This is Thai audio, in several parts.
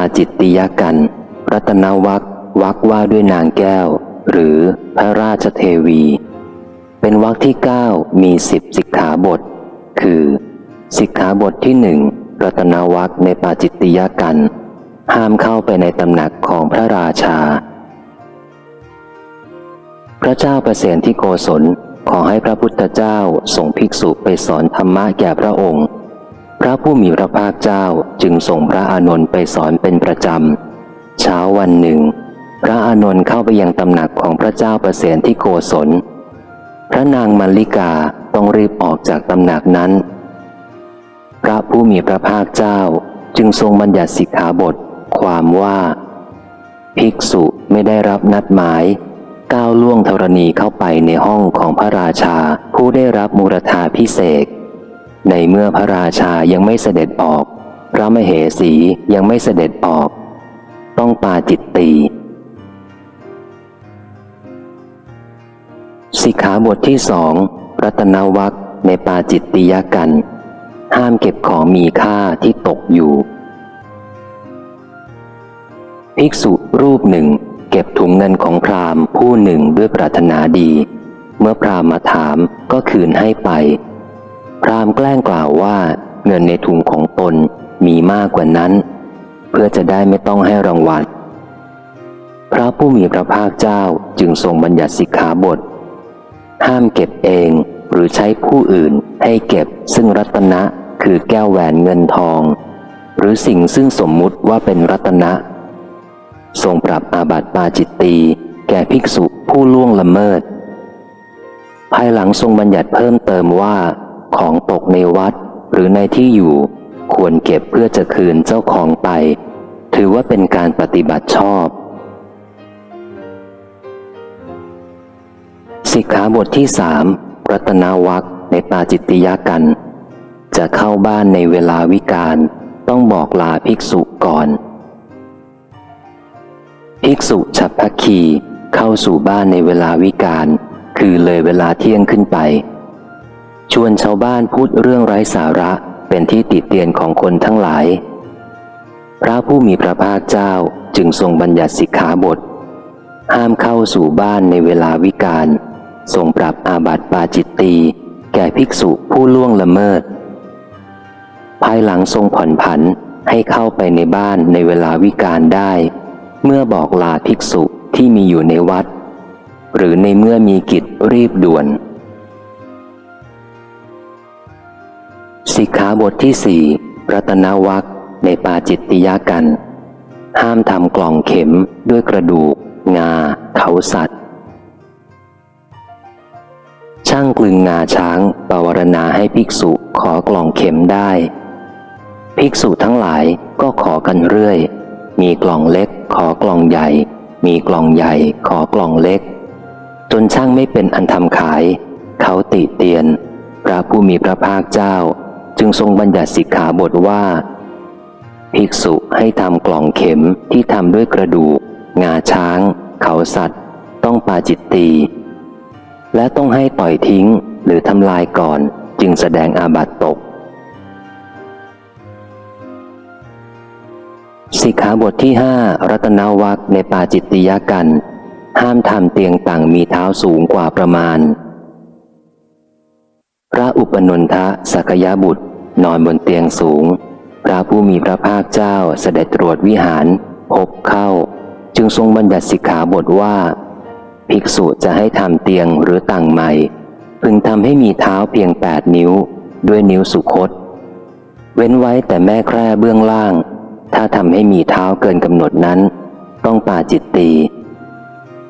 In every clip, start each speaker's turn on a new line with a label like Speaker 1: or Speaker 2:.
Speaker 1: าจิตติยกัน รัตนวักวักว่าด้วยนางแก้ว หรือพระราชเทวี เป็นวักที่เก้ามีสิบสิกขาบท คือสิกขาบทที่หนึ่งรัตนวักในปาจิตติยกัน ห้ามเข้าไปในตำหนักของพระราชา พระเจ้าประเสนที่โกศลขอให้พระพุทธเจ้าส่งภิกษุไปสอนธรรมะแก่พระองค์ พระผู้มีพระภาคเจ้าจึงส่งพระอานนท์ไปสอนเป็นประจำ เช้าวันหนึ่ง พระอานนท์เข้าไปยังตำหนักของพระเจ้าประเสนที่โกศล พระนางมัลลิกาต้องรีบออกจากตำหนักนั้น พระผู้มีพระภาคเจ้าจึงทรงบัญญัติสิกขาบท ความว่า ภิกษุไม่ได้รับนัดหมาย ก้าวล่วงธรณีเข้าไปในห้องของพระราชาผู้ได้รับมูรธาพิเศษ ในเมื่อพระราชายังไม่เสด็จออก พระมเหสียังไม่เสด็จออก ต้องปาจิตตีสิกขาบทที่สองรัตนวักในปาจิตติยกัน ห้ามเก็บของมีค่าที่ตกอยู่ ภิกษุรูปหนึ่ง เก็บถุงเงินของพราหมณ์ผู้หนึ่งด้วยปรารถนาดี เมื่อพราหมณ์มาถามก็คืนให้ไป พราหมณ์แกล้งกล่าวว่าเงินในถุงของตนมีมากกว่านั้น เพื่อจะได้ไม่ต้องให้รางวัลพระผู้มีพระภาคเจ้าจึงทรงบัญญัติสิกขาบท ห้ามเก็บเองหรือใช้ผู้อื่นให้เก็บซึ่งรัตนะคือแก้วแหวนเงินทอง หรือสิ่งซึ่งสมมุติว่าเป็นรัตนะ ทรงปรับอาบัติปาจิตตีแก่ภิกษุผู้ล่วงละเมิด ภายหลังทรงบัญญัติเพิ่มเติมว่า ของตกในวัดหรือในที่อยู่ ควรเก็บเพื่อจะคืนเจ้าของไป ถือว่าเป็นการปฏิบัติชอบ สิกขาบทที่สามรัตนาวักในปาจิตติยกัน จะเข้าบ้านในเวลาวิกาลต้องบอกลาภิกษุก่อน ภิกษุฉับพักคีเข้าสู่บ้านในเวลาวิกาลคือเลยเวลาเที่ยงขึ้นไป ชวนชาวบ้านพูดเรื่องไร้สาระเป็นที่ติเตียนของคนทั้งหลาย พระผู้มีพระภาคเจ้าจึงทรงบัญญัติสิกขาบท ห้ามเข้าสู่บ้านในเวลาวิกาลทรงปรับอาบัติปาจิตตีแก่ภิกษุผู้ล่วงละเมิด ภายหลังทรงผ่อนผันให้เข้าไปในบ้านในเวลาวิกาลได้ เมื่อบอกลาภิกษุที่มีอยู่ในวัด หรือในเมื่อมีกิจรีบด่วน สิกขาบทที่สี่รัตนวักในปาจิตติยากัน ห้ามทำกล่องเข็มด้วยกระดูก งา เขาสัตว์ ช่างกลึงงาช้างปวารณาให้ภิกษุขอกล่องเข็มได้ ภิกษุทั้งหลายก็ขอกันเรื่อย มีกล่องเล็กขอกล่องใหญ่ มีกล่องใหญ่ขอกล่องเล็ก จนช่างไม่เป็นอันทำขาย เขาติเตียน พระผู้มีพระภาคเจ้า จึงทรงบัญญัติสิกขาบทว่า ภิกษุให้ทำกล่องเข็มที่ทำด้วยกระดูก งาช้าง เขาสัตว์ ต้องปาจิตตี และต้องให้ปล่อยทิ้งหรือทำลายก่อนจึงแสดงอาบัตตก สิกขาบทที่ห้ารัตนวักในปาจิตติยกัน ห้ามทำเตียงต่างมีเท้าสูงกว่าประมาณพระอุปนนทะสักยบุตร นอนบนเตียงสูง พระผู้มีพระภาคเจ้าเสด็จตรวจวิหาร พบเข้า จึงทรงบัญญัติสิกขาบทว่า ภิกษุจะให้ทำเตียงหรือต่างใหม่ พึงทำให้มีเท้าเพียงแปดนิ้ว ด้วยนิ้วสุคต เว้นไว้แต่แม่แคร่เบื้องล่าง ถ้าทำให้มีเท้าเกินกำหนดนั้น ต้องปาจิตตี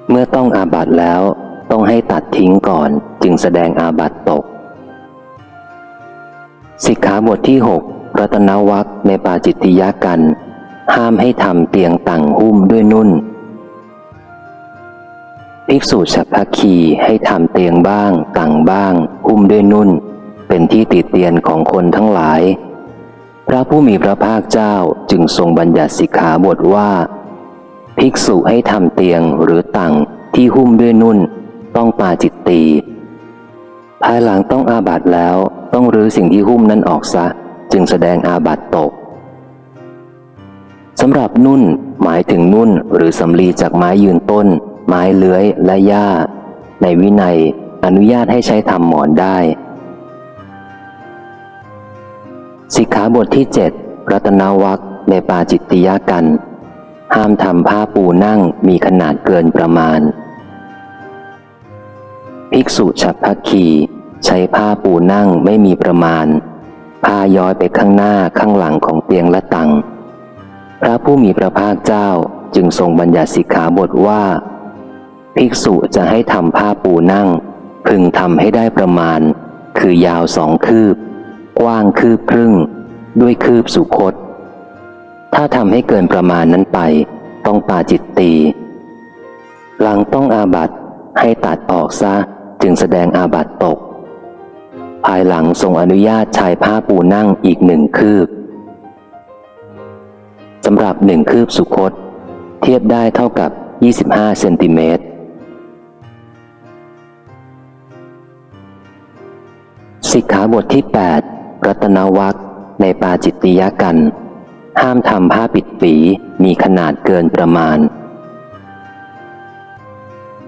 Speaker 1: เมื่อต้องอาบัตแล้วต้องให้ตัดทิ้งก่อนจึงแสดงอาบัตตก สิกขาบทที่หกรัตนวักในปาจิตติยกัน ห้ามให้ทำเตียงต่างหุ้มด้วยนุ่น ภิกษุฉัพพคีให้ทำเตียงบ้างต่างบ้าง หุ้มด้วยนุ่น เป็นที่ติเตียนของคนทั้งหลาย พระผู้มีพระภาคเจ้าจึงทรงบัญญัติสิกขาบทว่า ภิกษุให้ทำเตียงหรือต่างที่หุ้มด้วยนุ่น ต้องปาจิตตีภายหลังต้องอาบัตแล้ว ต้องรื้อสิ่งที่หุ้มนั้นออกซะ จึงแสดงอาบัตตกสำหรับนุ่นหมายถึงนุ่นหรือสำลีจากไม้ยืนต้น ไม้เลื้อยและหญ้า ในวินัยอนุญาตให้ใช้ทำหมอนได้ สิกขาบทที่ 7 รัตนวัคในปาจิตติยกัน ห้ามทำผ้าปูนั่งมีขนาดเกินประมาณ ภิกษุฉับพักคี ใช้ผ้าปูนั่งไม่มีประมาณ ผ้าย้อยไปข้างหน้าข้างหลังของเตียงและตังพระผู้มีพระภาคเจ้าจึงทรงบัญญัติสิกขาบทว่า ภิกษุจะให้ทำผ้าปูนั่ง พึงทำให้ได้ประมาณ คือยาวสองคืบ กว้างคืบครึ่ง ด้วยคืบสุคต ถ้าทำให้เกินประมาณนั้นไป ต้องปาจิตตี หลังต้องอาบัตให้ตัดออกซะจึงแสดงอาบัตตก ภายหลังทรงอนุญาตชายผ้าปูนั่งอีกหนึ่งคืบสำหรับหนึ่งคืบสุคต เทียบได้เท่ากับ 25 เซนติเมตร สิกขาบทที่ 8 รัตนวัคในปาจิตติยกัน ห้ามทำผ้าปิดฝีมีขนาดเกินประมาณ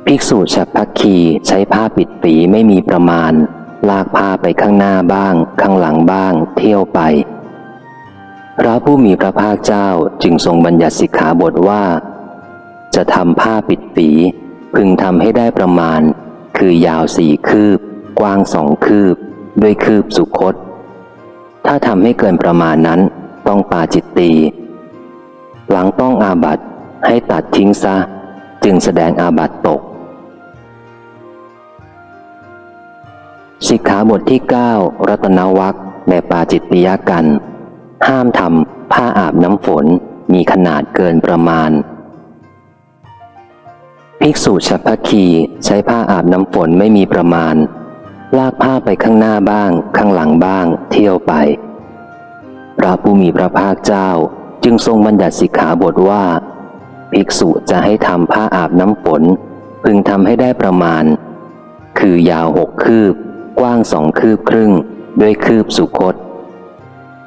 Speaker 1: ภิกษุฉับพักคีใช้ผ้าปิดฝีไม่มีประมาณ ลากผ้าไปข้างหน้าบ้าง ข้างหลังบ้าง เที่ยวไป พระผู้มีพระภาคเจ้าจึงทรงบัญญัติสิกขาบทว่า จะทำผ้าปิดฝี พึงทำให้ได้ประมาณ คือยาวสี่คืบ กว้างสองคืบ ด้วยคืบสุคต ถ้าทำให้เกินประมาณนั้นต้องปาจิตตีหลังต้องอาบัตให้ตัดทิ้งซะ จึงแสดงอาบัตตก สิกขาบทที่ 9 รัตนวัคในปาจิตติยกัน ห้ามทำผ้าอาบน้ำฝนมีขนาดเกินประมาณ ภิกษุฉัพพคีใช้ผ้าอาบน้ำฝนไม่มีประมาณ ลากผ้าไปข้างหน้าบ้าง ข้างหลังบ้าง เที่ยวไป พระผู้มีพระภาคเจ้าจึงทรงบัญญัติสิกขาบทว่า ภิกษุจะให้ทำผ้าอาบน้ำฝน พึงทำให้ได้ประมาณ คือยาวหกคืบ กว้างสองคืบครึ่ง ด้วยคืบสุคต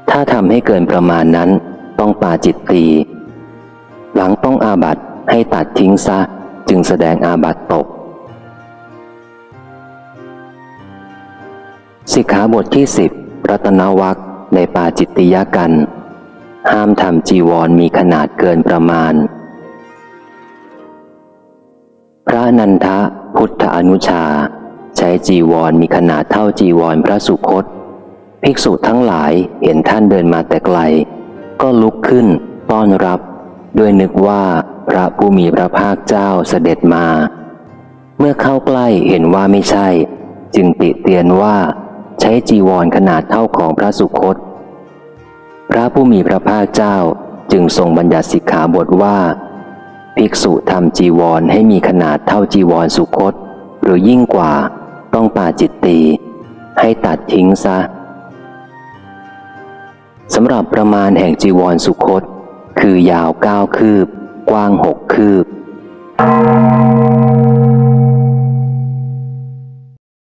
Speaker 1: ถ้าทำให้เกินประมาณนั้น ต้องปาจิตตี หลังต้องอาบัตให้ตัดทิ้งซะ จึงแสดงอาบัตตก สิกขาบทที่สิบรัตนวัคในปาจิตติยกัน ห้ามทำจีวรมีขนาดเกินประมาณ พระนันทะพุทธอนุชา ช้จีวรมีขนาดเท่าจีวรพระสุคต ภิกษุทั้งหลายเห็นท่านเดินมาแต่ไกล ก็ลุกขึ้นต้อนรับ ด้วยนึกว่าพระผู้มีพระภาคเจ้าเสด็จมา เมื่อเข้าใกล้เห็นว่าไม่ใช่ จึงติเตียนว่า ใช้จีวรขนาดเท่าของพระสุคต พระผู้มีพระภาคเจ้าจึงทรงบัญญัติสิกขาบทว่า ภิกษุทำจีวรให้มีขนาดเท่าจีวรสุคต หรือยิ่งกว่า ต้องปาจิตตีให้ตัดทิ้งซะสำหรับประมาณแห่งจีวรสุคต คือยาวเก้าคืบ กว้างหกคืบ